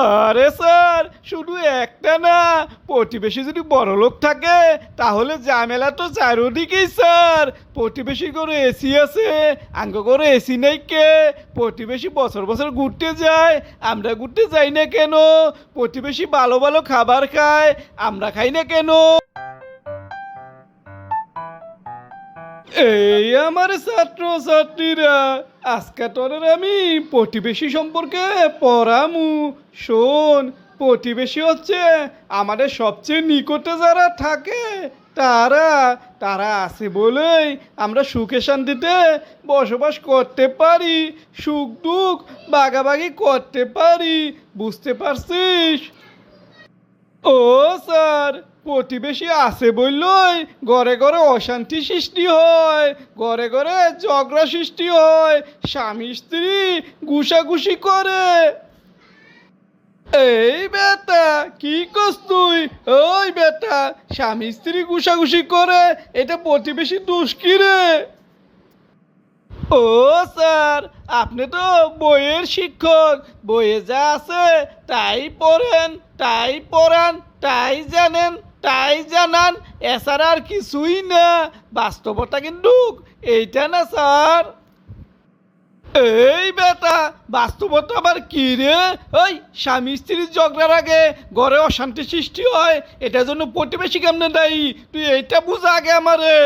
আরে স্যার, শুধু একটা না। প্রতিবেশী যদি বড় লোক থাকে, তাহলে ঝামেলা তো চারোদিকেই, স্যার। প্রতিবেশী করে এসি আছে, আঙ্গ করে এসি নেই কে? প্রতিবেশী বছর বছর ঘুরতে যায়, আমরা ঘুরতে যাই না কেন? প্রতিবেশী ভালো ভালো খাবার খায়, আমরা খাই না কেন? এই আমার ছাত্র ছাত্রীরা আজকে তোদের আমি প্রতিবেশী সম্পর্কে পড়ামু। শোন, প্রতিবেশী হচ্ছে আমাদের সবচেয়ে নিকটে যারা থাকে, তারা তারা আছে বলেই আমরা সুখে শান্তিতে বসবাস করতে পারি, সুখ দুঃখ বাগাবাগি করতে পারি, বুঝতে পারছিস? ও প্রতিবেশী আছে বললই, ঘরে ঘরে অশান্তি সৃষ্টি হয়, ঘরে ঘরে ঝগড়া সৃষ্টি হয়, স্বামী স্ত্রী ঘুষাঘুষি করে। এই বেটা, কি করছ তুই? ওই বেটা, স্বামী স্ত্রী ঘুষাঘুষি করে, এটা প্রতিবেশী দোষ ও স্যার, আপনি তো বইয়ের শিক্ষক, বইয়ে যা আছে তাই পড়েন, তাই পড়ান, তাই জানেন। তাই জানান, এছাড়া আর কিছুই না। বাস্তবতা কিন্তু এইটা না, স্যার। এই বেটা, বাস্তবতা আবার কি রে? ওই স্বামী স্ত্রীর ঝগড়ার আগে ঘরে অশান্তি সৃষ্টি হয়, এটার জন্য প্রতিবেশী কেমনে দায়ী? তুই এইটা বুঝা আগে আমারে।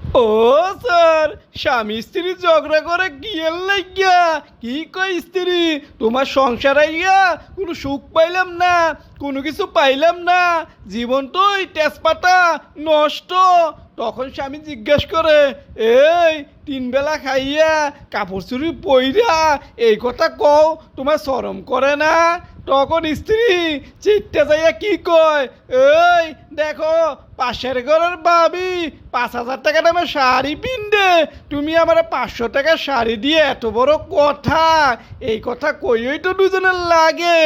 ও স্যার, স্বামী স্ত্রী ঝগড়া করে গিয়ে লাগিয়া। কি কই স্ত্রী, তোমার সংসার আইয়া কোনো সুখ পাইলাম না, কোনো কিছু পাইলাম না। জীবন তোই তেজপাতা, নষ্ট। তখন স্বামী জিজ্ঞেস করে, এই, তিন বেলা খাইয়া কাপড় চুরি পইরা এই কথা কও, তোমার শরম করে না? তখন স্ত্রী চিটতে যাইয়া কি কয়? এই, দেখো, পাশের ঘরের ভাবি পাঁচ হাজার টাকা দামে শাড়ি পিনবে তুমি আমার পাঁচশো টাকা শাড়ি দিয়ে এত বড় কথা। এই কথা কইই তো দুজনের লাগে।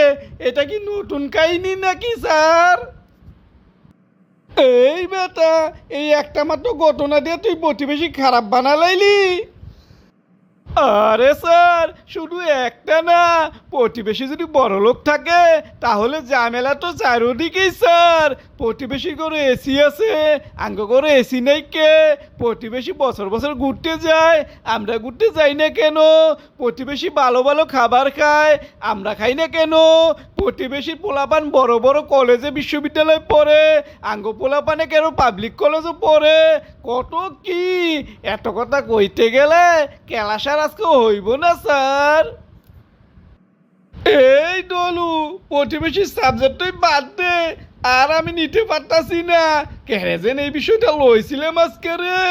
এটা কি নতুন কাহিনী নাকি, স্যার? এই বেটা, এই একটা মাত্র ঘটনা দিয়ে তুই প্রতিবেশী খারাপ বানালাইলি? আরে, স্যার শুধু একটা না, প্রতিবেশী যদি বড় লোক থাকে, তাহলে ঝামেলা তো চারোদিকেই, স্যার। প্রতিবেশী করে এসি আছে, আঙ্গ করে এসি নেই কে? প্রতিবেশী বছর বছর ঘুরতে যায়, আমরা ঘুরতে যাই না কেন? প্রতিবেশী ভালো ভালো খাবার খায়, আমরা খাই না কেন? প্রতিবেশী পোলাপান বড় বড় কলেজে বিশ্ববিদ্যালয়ে পড়ে, আঙ্গ পোলাপানে কেন পাবলিক কলেজও পড়ে? কত কি? এত কথা কইতে গেলে কেলাসার আজকে হইব না, স্যার। এই ডলু, প্রতিবেশী সাবজেক্টই বাদ দে, আর আমি নিতে পারতাছি না। কেন যেন এই বিষয়টা লইছিলাম আজকে রে।